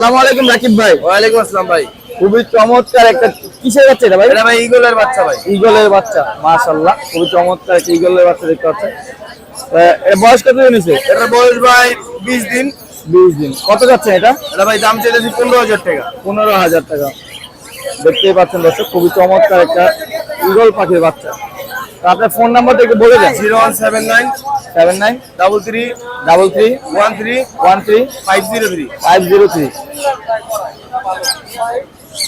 আসসালামু আলাইকুম রাকিব ভাই। ওয়ালাইকুম আসসালাম ভাই। খুবই চমৎকার একটা কিসের বাচ্চা এটা ভাই? এটা ভাই ইগলের বাচ্চা ভাই। ইগলের বাচ্চা মাশাআল্লাহ খুবই চমৎকার একটা ইগলের বাচ্চা দেখতে পাচ্ছেন। এর বয়স কত দিন হয়েছে এটার বয়স ভাই বিশ দিন। বিশ দিন। কত যাচ্ছে এটা? এটা ভাই দাম চেয়েছি পনেরো হাজার টাকা। পনেরো হাজার টাকা। দেখতেই পাচ্ছেন দর্শক খুবই চমৎকার একটা ইগল পাখির বাচ্চা। আপনার ফোন নাম্বারটা একটু বলে দেন। Zero one seven nine double three double three one three one three five zero three five zero three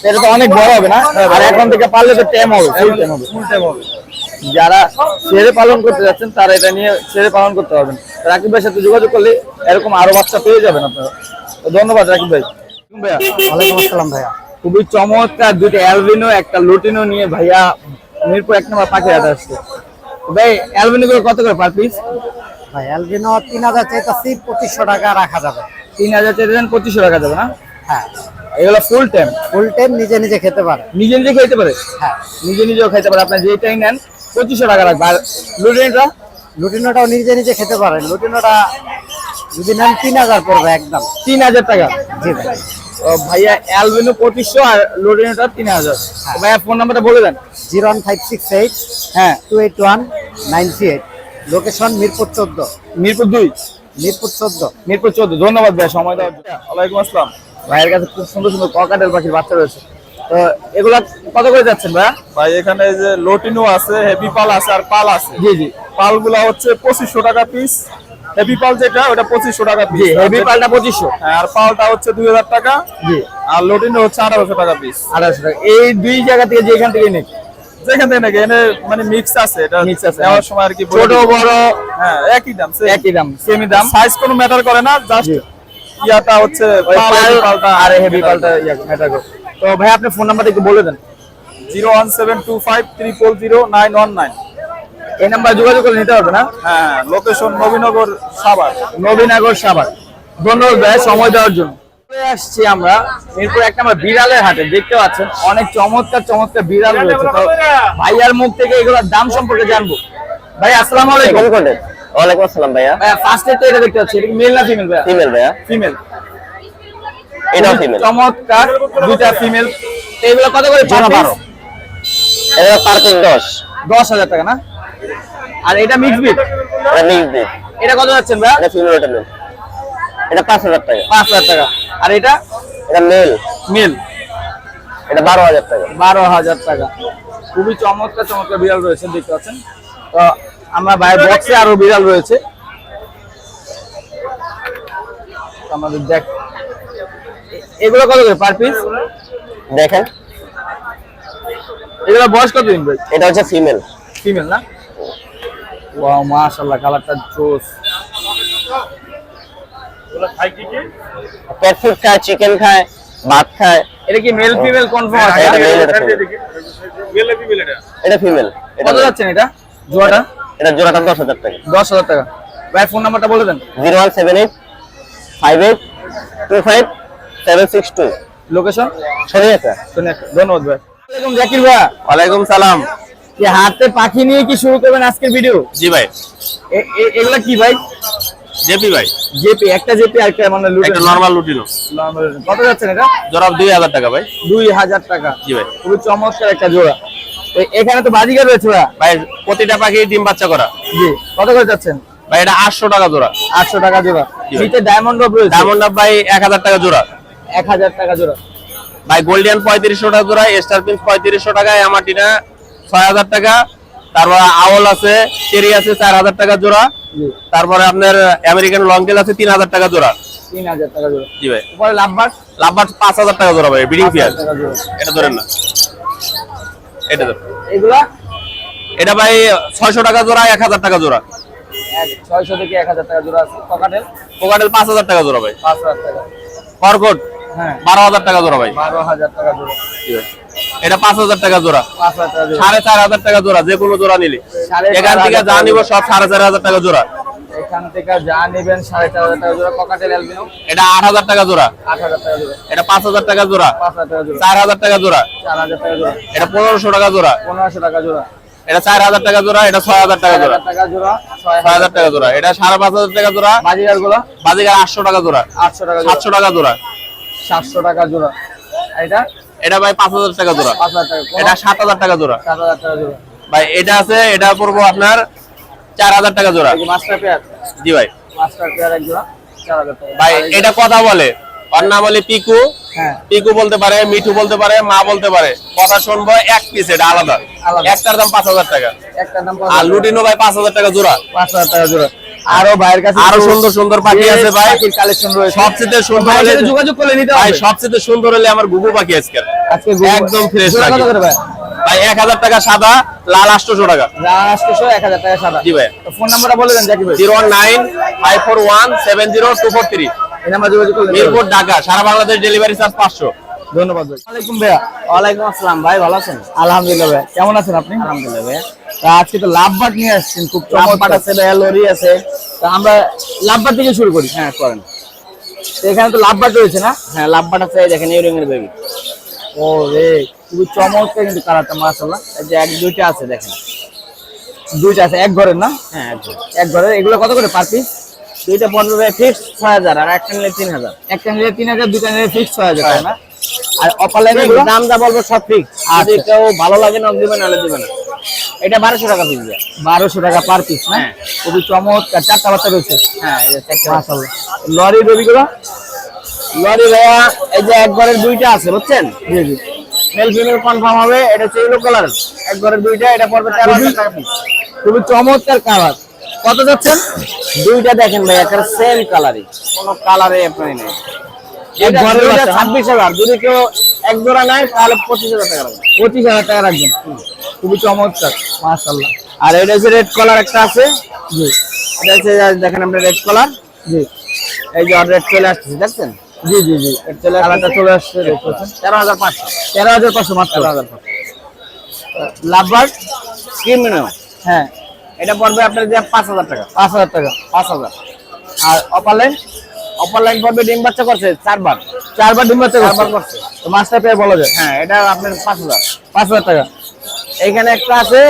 এটা তো অনেক বড় হবে না? আর এখন থেকে পারলে তো টেম হবে ফুল টেম হবে। ফুল টাইম হবে। যারা ছেড়ে পালন করতে যাচ্ছেন তারা এটা নিয়ে ছেড়ে পালন করতে পারবেন। রাকিব ভাইয়ের সাথে যোগাযোগ করলে এরকম আরও বাচ্চা পেয়ে যাবেন আপনারা। ধন্যবাদ রাকিব ভাই। ভাইয়া ওয়ালাইকুম আসসালাম ভাইয়া। খুবই চমৎকার দুটো অ্যালবিনো একটা লুটিনো নিয়ে ভাইয়া মিরপুর এক নম্বর পাখি আসছে। ভাই অ্যালবিনো গুলো কত করে পার পিস ভাই অ্যালবিনো তিন হাজার চাইতাছি পঁচিশশো টাকা রাখা যাবে। তিন হাজার চাইতেছেন পঁচিশশো টাকা যাবে না? হ্যাঁ। এগুলো ফুল টাইম ফুল টাইম নিজে নিজে খেতে পারে। নিজে নিজে খাইতে পারে? হ্যাঁ। নিজে নিজেও খাইতে পারে আপনার যেটাই নেন পঁচিশশো টাকা রাখবে। আর লুটিনটা? লুটিনোটাও নিজে নিজে খেতে পারে। লুটিনোটা যদি নেন তিন হাজার পড়বে একদম। তিন হাজার টাকা। জি ভাই। ভাইয়া অ্যালবিনো পঁচিশশো আর লুটিনোটা তিন হাজার। ভাইয়া ফোন নাম্বারটা বলে দেন। Zero one five six eight হ্যাঁ। Two eight one nine three eight. Location Mirpur চোদ্দ। মিরপুর দুই। মিরপুর চোদ্দ। মিরপুর চোদ্দ। ধন্যবাদ ভাই সময় দেওয়ার জন্য। ওয়ালাইকুম আসসালাম। ভাইয়ের কাছে খুব সুন্দর সুন্দর ককাটেল পাখির বাচ্চা রয়েছে। তো এগুলা কত করে যাচ্ছেন ভাইয়া? ভাই এখানে যে লোটিনো আছে হেভি পাল আছে আর পাল আছে। জি জি। পালগুলা হচ্ছে পঁচিশশো টাকা পিস হেভি পাল যেটা ওটা পঁচিশশো টাকা পিস হেভি পাল্টা পঁচিশশো। আর পালটা হচ্ছে দুই হাজার টাকা। জি। আর লোটিনো হচ্ছে আঠারোশো টাকা পিস আঠারোশো টাকা। এই দুই জায়গা থেকে যেখান থেকে নিক যেখান থেকে নাকি এনে মানে মিক্স আছে এটা Mix আছে, নেওয়ার হ্যাঁ। সময় আর কি ছোট বড়? হ্যাঁ একই দাম একই দাম সেমি দাম। সাইজ কোনো ম্যাটার করে না জাস্ট ইয়াটা হচ্ছে পালটা আর হেভি পাল্টা ম্যাটার করে। তো ভাই আপনি ফোন নাম্বারটা একটু বলে দেন। Zero one seven two five triple zero nine one nine. এই নাম্বার যোগাযোগ করে নিতে পারবে না? হ্যাঁ লোকেশন নবীনগর সাভার। নবীনগর সাভার। ধন্যবাদ ভাই সময় দেওয়ার জন্য। আসছি আমরা মিরপুর এক নম্বর বিড়ালের হাটে। দেখতে পাচ্ছেন অনেক চমৎকার চমৎকার বিড়াল রয়েছে। তো ভাইয়ার মুখ থেকে এগুলোর দাম সম্পর্কে জানব। ভাই আসসালামু আলাইকুম। ওয়ালাইকুম আসসালাম ভাইয়া। ভাইয়া ফার্স্টে তো এটা দেখতে পাচ্ছি এটা মেল না ফিমেল ভাইয়া? ফিমেল ভাইয়া। ফিমেল এটাও ফিমেল চমৎকার দুইটা ফিমেল এগুলো কত করে জোড়া বারো। এটা পার্কিং দশ। দশ হাজার টাকা না? আর এটা মিক্স বিট এটা মিক্স দিন এটা কত যাচ্ছেন ভাইয়া এটা ফিমেল এটা মেল এটা পাঁচ হাজার টাকা। পাঁচ হাজার টাকা। আর এটা? এটা মেল মেল এটা বারো হাজার টাকা। বারো হাজার টাকা। খুবই চমৎকার চমৎকার বিড়াল রয়েছে দেখতে পাচ্ছেন। তো আমরা বাইরে বক্সে আরও বিড়াল রয়েছে। আমাদের দেখ এগুলো কত করে পার পিস দেখেন। এগুলো বয়স কত দিন ভাই? এটা হচ্ছে ফিমেল ফিমেল না? ওয়াও মাশাআল্লাহ কালারটা জোস। পেট ফুড খায় চিকেন খায় ভাত খায়। এটা কি মেল ফিমেল কনফার্ম আছে? এটা male, এটা। এটা ফিমেল এটা? কত যাচ্ছেন এটা? জোড়াটা? এটা জোড়াটা দশ হাজার টাকা। দশ হাজার টাকা। ভাই ফোন নাম্বারটা বলে দেন। Zero one seven eight five eight two five seven six two. Location শনি একটা। ধন্যবাদ ভাই। আসসালামাইকুম জাকির ভাই। ওয়ালাইকুম সালাম। কি হাতে পাখি নিয়ে কি শুরু করবেন আজকের ভিডিও জি ভাই। এগুলা কি ভাই? জেপি ভাই। জেপি একটা জেপি আর একটা মানে লুটেন নর্মাল লুটিনো। কত যাচ্ছেন এটা? জোড়া দুই হাজার টাকা ভাই। দুই হাজার টাকা। জি ভাই। খুবই চমৎকার একটা জোড়া। এখানে তো বাজিকার রয়েছে ভাই। প্রতিটা পাখি ডিম বাচ্চা করা। জি। কত করে যাচ্ছেন? ভাই এটা আটশো টাকা জোড়া। আটশো টাকা জোড়া। নিচে ডায়মন্ড ড্রপ রয়েছে। ডায়মন্ড আপ ভাই এক হাজার টাকা জোড়া। এক হাজার টাকা জোড়া। ভাই গোল্ডেন পঁয়ত্রিশশো টাকা জোড়া স্টার প্রিন্স পঁয়ত্রিশশো টাকা আমাটিনা ছয় হাজার টাকা তারপর আওল আছে চেরি আছে চার হাজার টাকা জোড়া তারপরে আপনার আমেরিকান লং টেল আছে তিন হাজার টাকা জোড়া। তিন হাজার টাকা জোড়া। জি ভাই। লাভবার লাভবার পাঁচ হাজার টাকা জোড়া ভাই বিডিং পেয়ার এটা ধরেন না। এটা ধরেন। এগুলা? এটা ভাই ছয়শো টাকা জোড়া এক হাজার টাকা জোড়া। ছয়শো থেকে এক হাজার টাকা জোড়া আছে। পকাটেল পাঁচ হাজার টাকা জোড়া ভাই। পাঁচ হাজার টাকা। কর্কট? বারো হাজার টাকা জোড়া ভাই বারো হাজার টাকা জোড়া এটা পাঁচ হাজার টাকা জোড়া সাড়ে চার হাজার টাকা জোড়া যে কোনো জোড়া নিলে এখান থেকে যা নিব সব সাড়ে চার হাজার টাকা জোড়া এখান থেকে যা নেবেন সাড়ে চার হাজার টাকা জোড়া ককাটেল অ্যালবিনো এটা আট হাজার টাকা জোড়া আট হাজার টাকা জোড়া এটা পাঁচ হাজার টাকা জোড়া পাঁচ হাজার টাকা চার হাজার টাকা জোড়া চার হাজার টাকা জোড়া এটা পনেরোশো টাকা জোড়া পনেরোশো টাকা জোড়া এটা চার হাজার টাকা জোড়া এটা ছয় হাজার টাকা জোড়া জোড়া ছয় হাজার টাকা জোড়া এটা সাড়ে পাঁচ হাজার টাকা জোড়া বাজিগারগুলো বাজিকার আটশো টাকা জোড়া আটশো টাকা সাতশো টাকা জোড়া সাতশো টাকা জোড়া। এটা? এটা ভাই পাঁচ হাজার টাকা জোড়া। পাঁচ হাজার টাকা। এটা সাত হাজার টাকা জোড়া। সাত হাজার টাকা জোড়া। ভাই এটা আছে এটা পড়ব আপনার চার হাজার টাকা জোড়া। মাস্টার পেয়ার জি ভাই। মাস্টার পেয়ার এক জোড়া চার হাজার টাকা। ভাই এটা কথা বলে। ওর নাম বলে পিকু। হ্যাঁ। পিকু বলতে পারে মিঠু বলতে পারে মা বলতে পারে। কথা শুনব এক পিস এটা আলাদা। একটার দাম পাঁচ হাজার টাকা। একটার দাম আর লুটিনো ভাই পাঁচ হাজার টাকা জোড়া। পাঁচ হাজার টাকা জোড়া। আরও ভাইয়ের কাছে আরও সুন্দর সুন্দর পাখি আছে ভাই। কালেকশন রয়েছে। সবচেয়ে সুন্দর হলে যোগাযোগ করে নিতে ভাই সবচেয়ে সুন্দর হলে আমার গুগু পাখি আজকে। আজকে একদম ফ্রেশ পাখি। ভাই? ভাই এক হাজার টাকা সাদা লাল আটশোশো টাকা। রাষ্ট্রশো এক হাজার টাকা সাদা। জি ভাই। ফোন নাম্বারটা বলে দেন ভাই। Zero nine five four one seven zero two four three. এই নাম্বার যোগাযোগ করলে মিরপুর ঢাকা সারা বাংলাদেশ ডেলিভারি চার্জ পাঁচশো। ধন্যবাদ ভাই। ওয়ালাইকুম ভাইয়া। ওয়ালাইকুম আসসালাম ভাই ভালো আছেন? আলহামদুলিল্লাহ ভাই। কেমন আছেন আপনি? আলহামদুলিল্লাহ ভাই তা আজকে তো লাভবাট নিয়ে আসছেন খুব লাভবাট আছে লরি আছে। তা আমরা লাভবাট থেকে শুরু করি। হ্যাঁ করেন। এখানে তো লাভবাট রয়েছে না? হ্যাঁ লাভবাট আছে দেখেন ইউরিং এর বেবি ও রে খুবই চমৎকার কিন্তু কালারটা মাশাআল্লাহ। এই যে এক দুইটা আছে দেখেন। দুইটা আছে এক ঘরের না? হ্যাঁ একদম এক ঘরের এগুলো কত করে পার পিস দুইটা পনেরো ভাই ফিক্স ছয় হাজার আর একটা নিলে তিন হাজার। একটা নিলে তিন হাজার দুইটা নিলে ফিক্স ছয় হাজার না? আর লাইনে দাম যা বলব সব ফিক্স আর আচ্ছা। কেউ ভালো লাগে না দিবে নাহলে দিবে না। এটা বারোশো টাকা পিস বারোশো টাকা পার পিস না? হ্যাঁ। খুবই চমৎকার। চারটা বাচ্চা রয়েছে। হ্যাঁ লরি বেবিগুলো লরি ভাইয়া এই যে দুইটা আছে বুঝছেন? জি জি। মেল ফিমেল কনফার্ম হবে এটা হচ্ছে ইয়েলো কালার দুইটা এটা পড়বে তেরো টাকা পিস খুবই চমৎকার কালার কত যাচ্ছেন? দুইটা দেখেন ভাই একটা সেম কালারই কোনো কালারে আপনারই নেই? ছাব্বিশ হাজার। যদি কেউ এক জোড়া নেয় তাহলে পঁচিশ হাজার টাকা লাগবে। পঁচিশ হাজার টাকা রাখবেন। খুবই চমৎকার মাশাআল্লাহ। আর এটা হচ্ছে রেড কালার একটা আছে? জি। এটা হচ্ছে দেখেন আপনি রেড কালার জি। এই যে রেড চলে আসছে দেখছেন? জি জি জি। রেড চলে কালারটা চলে আসছে তেরো হাজার পাঁচশো। তেরো হাজার পাঁচশো মাত্র। তেরো হাজার পাঁচশো। লাভবার্ড ক্রিমিনাল হ্যাঁ। এটা পড়বে আপনার যে পাঁচ হাজার টাকা। পাঁচ হাজার টাকা। পাঁচ হাজার। আর অপালাইন অপার লাইন পড়বে ডিম বাচ্চা করছে চারবার। চারবার ডিম বাচ্চা চারবার করছে। করছে তো মাছটা পেয়ে বলা যায়। হ্যাঁ এটা আপনার পাঁচ হাজার। পাঁচ হাজার টাকা। এইখানে একটা আছে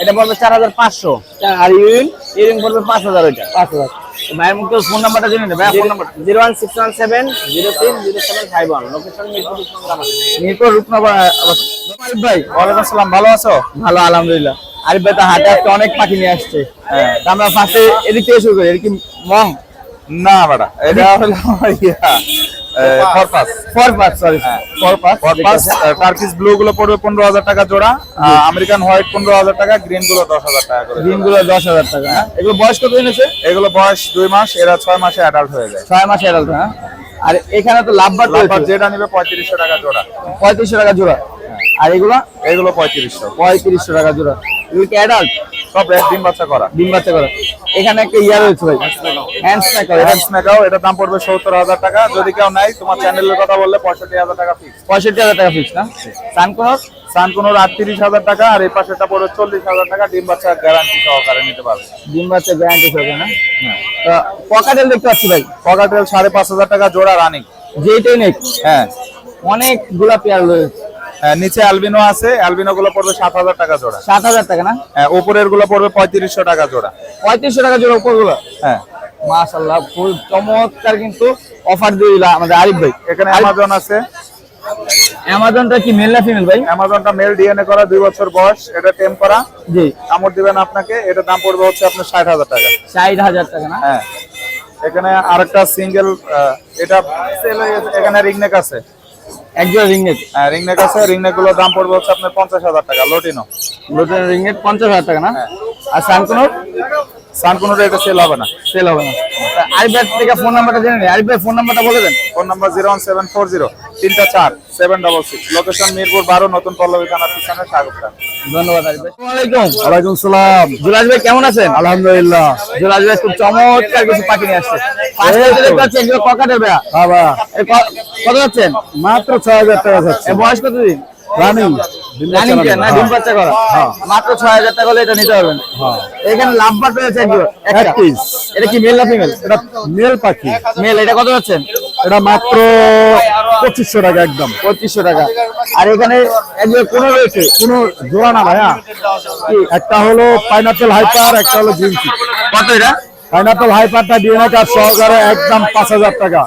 এটা পড়বে চার হাজার পাঁচশো। আর ইউরিন ইরিং পড়বে পাঁচ হাজার ওইটা। পাঁচ হাজার। ভাইয়ের মুখে ফোন নাম্বারটা জেনে নেবে phone number zero one six one seven zero six zero seven five one location Mirpur Rupnagar Arif ভাই ওয়ালাইকুম আসসালাম ভালো আছো? ভালো আলহামদুলিল্লাহ। আরিফ ভাই তো হাটে আজকে অনেক পাখি নিয়ে আসছে। হ্যাঁ আমরা ফার্স্টে এদিক থেকে শুরু করি এটা কি মং না বাড়া এটা হলো জোড়া আমেরিকান হোয়াইট পনেরো হাজার টাকা গ্রিনগুলো দশ হাজার টাকা করে দিনগুলো দশ হাজার টাকা হ্যাঁ। এগুলো বয়স কত এনেছে এগুলো বয়স দুই মাস এরা ছয় মাসে অ্যাডাল্ট হয়ে যায়। ছয় মাসে অ্যাডাল্ট হ্যাঁ। আর এখানে তো লাভবার লাভবার যেটা নিবে পঁয়ত্রিশশো টাকা জোড়া। পঁয়ত্রিশশো টাকা জোড়া। আর এগুলো? এগুলো পঁয়ত্রিশশো। পঁয়ত্রিশশো টাকা জোড়া। এগুলো কি অ্যাডাল্ট সব রেড ডিম বাচ্চা করা। ডিম বাচ্চা করা। এখানে একটা ইয়া রয়েছে ভাই। হ্যান্ড স্ন্যাকার হ্যান্ড স্ন্যাকাও এটার দাম পড়বে সত্তর হাজার টাকা। যদি কেউ নাই তোমার চ্যানেলের কথা বললে পঁয়ষট্টি হাজার টাকা ফিক্স পঁয়ষট্টি হাজার টাকা ফিক্স না? সানকোনর? সানকুনোর আটত্রিশ হাজার টাকা আর এই পাশেটা পড়বে চল্লিশ হাজার টাকা। ডিম বাচ্চা গ্যারান্টি সহকারে নিতে পারবে। ডিম বাচ্চা গ্যারান্টি থাকবে না? তো পকাটেল দেখতে পাচ্ছি ভাই। পকাটেল সাড়ে পাঁচ হাজার টাকা জোড়া রানিং যেইটাই নেই। হ্যাঁ। অনেকগুলা পেয়ার রয়েছে। হ্যাঁ, নিচে অ্যালবিনো আছে। অ্যালবিনো গুলো পড়বে সাত হাজার টাকা জোড়া। সাত হাজার টাকা না? হ্যাঁ উপরেরগুলো পড়বে পঁয়ত্রিশশো টাকা জোড়া। পঁয়ত্রিশশো টাকা জোড়া উপরগুলো? হ্যাঁ। মাশাল্লাহ ফুল চমৎকার কিন্তু অফার দিয়ে আমাদের আরিফ ভাই। এখানে অ্যামাজন আছে। অ্যামাজনটা কি মেল না ফিমেল ভাই? অ্যামাজনটা মেল ডিএনএ করা দুই বছর বয়স এটা টেম করা। জি। কামড় দিবেন আপনাকে এটার দাম পড়বে হচ্ছে আপনার ষাট হাজার টাকা। ষাট হাজার টাকা না? হ্যাঁ। এখানে আরেকটা সিঙ্গেল এটা এখানে রিংনেক আছে। একজোড়া রিংনেট হ্যাঁ রিংনেক আছে রিংনেকগুলোর দাম পড়বে হচ্ছে আপনার পঞ্চাশ হাজার টাকা লোটিনো লোটিনো রিংনেট পঞ্চাশ হাজার টাকা না? হ্যাঁ। আর সানকোনর সানকুনোর এটা সেল হবে না। সেল হবে না। থেকে ফোন নাম্বারটা জেনে নিই আরিফ ফোন নাম্বারটা বলে দেন। Phone number zero one seven four zero তিনটা চার seven double six location Mirpur বারো নতুন পল্লবী থানার পিছনে স্বাগত। ধন্যবাদ ওয়ালাইকুম সালাম। ভাই কেমন আছেন? আলহামদুলিল্লাহ। ভাই খুব চমৎকার কিছু পাখি নিয়ে আসছে। ককাটের বাবা। কত যাচ্ছেন? মাত্র ছয় হাজার টাকা যাচ্ছে। বয়স কত দিন রানিং। রানিং না ডিম বাচ্চা করা মাত্র ছয় হাজার টাকা হলে এটা নিতে পারবেন। এখানে লাভ বাট রয়েছে একটা। এক piece। এটা কি মেল না ফিমেল? এটা মেল পাখি। মেল এটা কত যাচ্ছেন? এটা মাত্র পঁচিশশো টাকা একদম। পঁচিশশো টাকা। আর এখানে কোনো রয়েছে? কোনো জোড়া না ভাইয়া একটা হলো পাইনাপেল হাইপার একটা হলো গ্রিন কত এটা? পাইনাপেল হাইপারটা ডিএনএ কার্ড সহকারে একদম পাঁচ হাজার টাকা।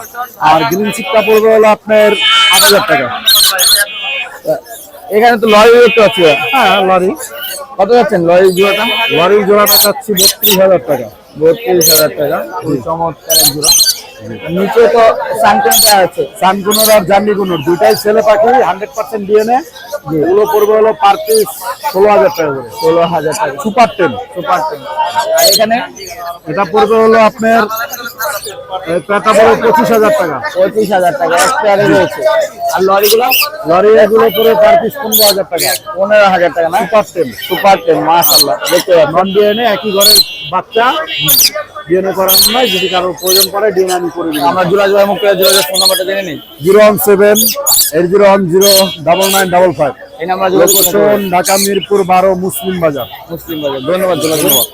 আর গ্রিন চিকটা পড়বে হলো আপনার আট হাজার টাকা। এখানে তো লরি দেখতে পাচ্ছি হ্যাঁ লরি। কত যাচ্ছেন লরি জোড়াটা? লরির জোড়াটা চাচ্ছি বত্রিশ হাজার টাকা। বত্রিশ হাজার টাকা। চমৎকার এক জোড়া। নিচে তো সানটেনটা আছে। সানকুনোর আর জার্নিকুনোর দুইটাই ছেলে পাখি হান্ড্রেড পার্সেন্ট ডিএনএ ওগুলো পড়বে হলো পার পিস ষোলো হাজার টাকা করে। ষোলো হাজার টাকা। সুপার টেন সুপার টেন আর এখানে? এটা পড়বে হলো আপনার পেটা পঁচিশ হাজার টাকা। পঁচিশ হাজার টাকা এক পেয়ারে রয়েছে। আর লরিগুলো? লরি এগুলো পড়বে পার পিস পনেরো হাজার টাকা। পনেরো হাজার টাকা না? সুপার টেন সুপার টেন মাশাল্লাহ দেখতে নন ডিএনএ একই ঘরের বাচ্চা। ডিএনএ করানো নয় যদি কারোর প্রয়োজন পড়ে ডিএনএ আমি করে দিই আমরা জোড়া জোড়া মুখ করে জোড়া ফোন নাম্বারটা জেনে নিই। Zero one seven eight zero one zero double nine double five. এই নাম্বার লোকেশন ঢাকা মিরপুর বারো মুসলিম বাজার। মুসলিম বাজার। ধন্যবাদ ধন্যবাদ